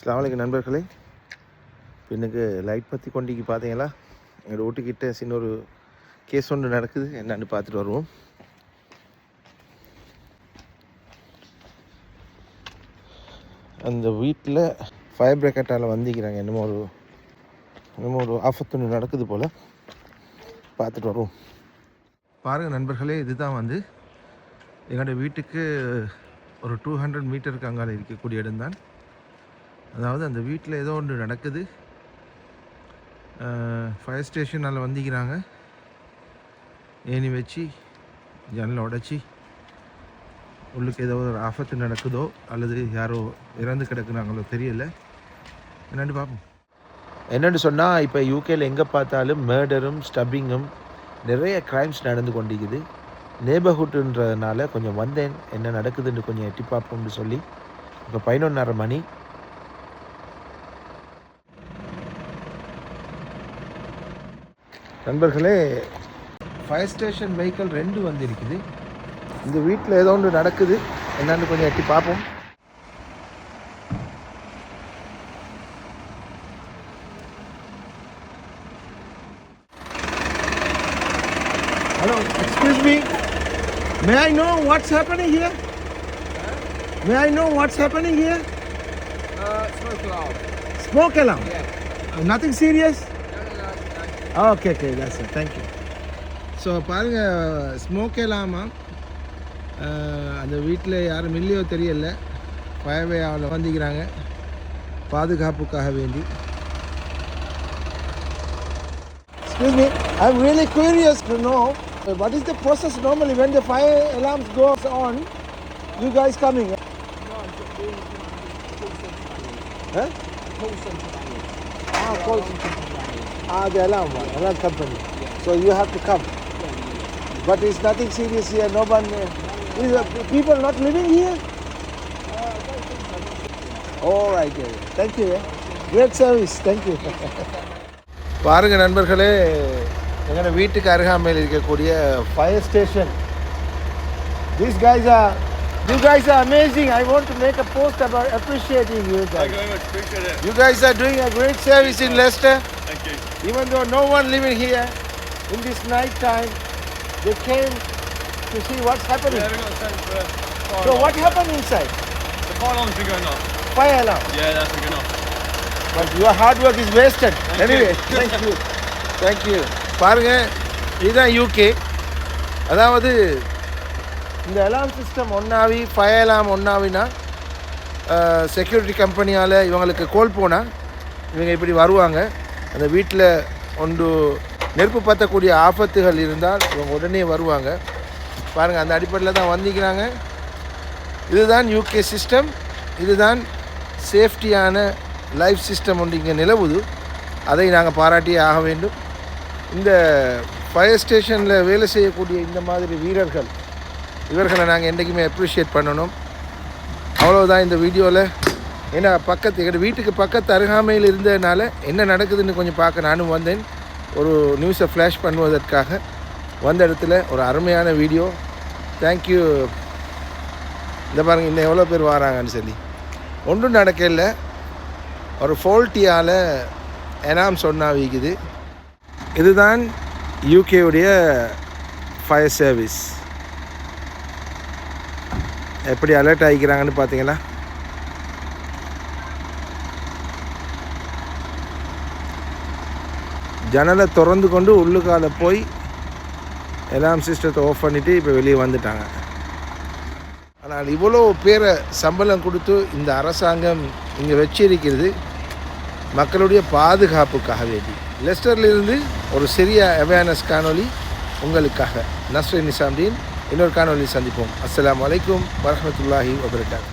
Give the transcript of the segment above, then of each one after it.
அஸ்லாமலைக்கும் நண்பர்களே. பின்னுக்கு லைட் பற்றி கொண்டிக்கு பார்த்தீங்களா எங்களோட வீட்டுக்கிட்ட சின்ன ஒரு கேஸ் ஒன்று நடக்குது. என்னன்னு பார்த்துட்டு வருவோம். அந்த வீட்டில் ஃபயர் பிரேக்கட்டால் வந்திக்கிறாங்க என்னமோ ஒரு என்னமோ ஒரு ஆபத்து ஒன்று நடக்குது போல். பார்த்துட்டு வருவோம். பாருங்கள் நண்பர்களே இதுதான் வந்து எங்களோட வீட்டுக்கு ஒரு டூ ஹண்ட்ரட் மீட்டருக்கு அங்கால இருக்கக்கூடிய இடம்தான். அதாவது அந்த வீட்டில் ஏதோ ஒன்று நடக்குது. ஃபயர் ஸ்டேஷனால் வந்திக்கிறாங்க ஏணி வச்சு ஜன்னலை உடச்சி உள்ளுக்கு ஏதோ ஒரு ஆபத்து நடக்குதோ அல்லது யாரோ இறந்து கிடக்குறாங்களோ தெரியல. என்னென்னு பார்ப்போம். என்னென்னு சொன்னால் இப்போ யூகேயில் எங்கே பார்த்தாலும் மேர்டரும் ஸ்டப்பிங்கும் நிறைய க்ரைம்ஸ் நடந்து கொண்டிருக்குது. நேபர்ஹுட்டுன்றதுனால கொஞ்சம் வந்தேன் என்ன நடக்குதுன்னு கொஞ்சம் எட்டி பார்ப்போம்னு சொல்லி. இப்போ பதினொன்றரை மணி. நண்பர்களே ஃபயர் ஸ்டேஷன் வெஹிக்கிள் ரெண்டு வந்திருக்குது இந்த வீட்டில் ஏதோ ஒன்று நடக்குது என்னன்னு கொஞ்சம் எட்டி பார்ப்போம் me. May I know what's happening here? May I know what's happening here? Uh, smoke alarm. Smoke alarm. Yeah. Uh, nothing serious? No, no, no, no. Okay, okay, that's it. Thank you. So பாருங்கள் smoke இல்லாமா அந்த வீட்டில் யாரும் இல்லையோ தெரியல பயவையாவில் வந்துக்கிறாங்க பாதுகாப்புக்காக வேண்டி Excuse me. I'm really curious to know uh, what is the process normally when the fire alarms goes on. You guys coming? No, I'm just doing call manual. Huh? Call manual. Ah, call manual. Ah, the alarm one, alarm company. So you have to come. But it's nothing serious here. No one. Uh, is, uh, people not living here? All right. yeah. Thank you. eh. Great service. Thank you. பாருங்க நண்பர்களே எங்களோட வீட்டுக்கு அருகாமையில் இருக்கக்கூடிய fire station These guys are. You guys are amazing. I want to make a post about appreciating you Thank guys. you very much. Appreciate it. You guys are doing a great service in Leicester Thank you. Even though no one living here in this night time they came to see what's happening Yeah, we got sent for fire so alarm. what happened inside The fire alarm's been going off. fire alarm Yeah, that's been going off. but your hard work is wasted Thank anyway you. thank you thank you பாருங்க இதுதான் UK அதாவது இந்த alarm system ஒன்றாவி fire alarm ஒன்றாவினா security கம்பெனியால் இவங்களுக்கு call போனால் இவங்க இப்படி வருவாங்க அந்த வீட்டில் ஒன்று நெருப்பு பற்றக்கூடிய ஆபத்துகள் இருந்தால் இவங்க உடனே வருவாங்க. பாருங்கள் அந்த அடிப்படையில் தான் வந்திக்கிறாங்க இதுதான் யூகே சிஸ்டம் இதுதான் சேஃப்டியான லைஃப் சிஸ்டம் ஒன்று இங்கே நிலவுது. அதை நாங்கள் பாராட்டியே ஆக வேண்டும். இந்த ஃபயர் ஸ்டேஷனில் வேலை செய்யக்கூடிய இந்த மாதிரி வீரர்கள் இவர்களை நாங்கள் என்றைக்குமே அப்ரிஷியேட் பண்ணணும். அவ்வளோதான் இந்த வீடியோவில் ஏன்னா பக்கத்து எங்கள் வீட்டுக்கு பக்கத்து அருகாமையில் இருந்ததுனால என்ன நடக்குதுன்னு கொஞ்சம் பார்க்க நானும் வந்தேன். ஒரு நியூஸை ஃப்ளாஷ் பண்ணுவதற்காக வந்த இடத்துல ஒரு அருமையான வீடியோ. தேங்க்யூ இந்த பாருங்க இன்னும் எவ்வளோ பேர் வராங்கன்னு சொல்லி. ஒன்றும் நடக்கல. ஒரு ஃபோல்ட்டியால் எனாம் சொன்னா வீக்குது. இதுதான் யூகேவுடைய ஃபயர் சர்வீஸ் எப்படி அலர்ட் ஆகிக்கிறாங்கன்னு பார்த்தீங்களா? ஜன்னலை திறந்து கொண்டு உள்ளுக்கால போய் எல்லாம் சிஸ்டத்தை ஆஃப் பண்ணிவிட்டு இப்போ வெளியே வந்துட்டாங்க. ஆனால் இவ்வளோ பேரை சம்பளம் கொடுத்து இந்த அரசாங்கம் இங்கே வச்சிருக்கிறது மக்களுடைய பாதுகாப்புக்காக வேண்டி. லெஸ்டர்லேருந்து ஒரு சிறிய அவேர்னஸ் காணொலி உங்களுக்காக. நஸ்ரீன் நிசாம்தீன் இன்னொரு காணொலி சந்திப்போம். அஸ்லாம் அலைக்கும் வரமத்துல்லாஹி வபரகாத்.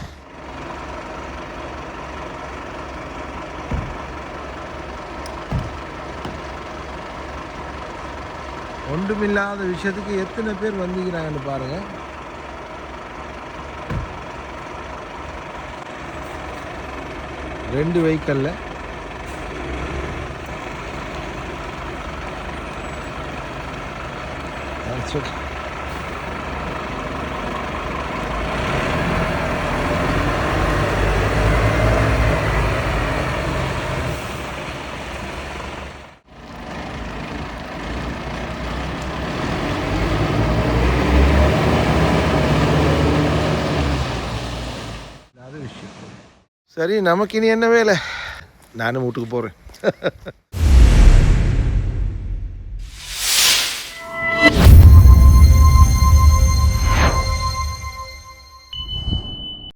ஒன்றுமில்லாத விஷயத்துக்கு எத்தனை பேர் வந்திக்கிறாங்கன்னு பாருங்கள் ரெண்டு வெஹிக்கல்ல That's சரி நமக்கு இனி என்ன வேலை? நானும் வீட்டுக்கு போகிறேன்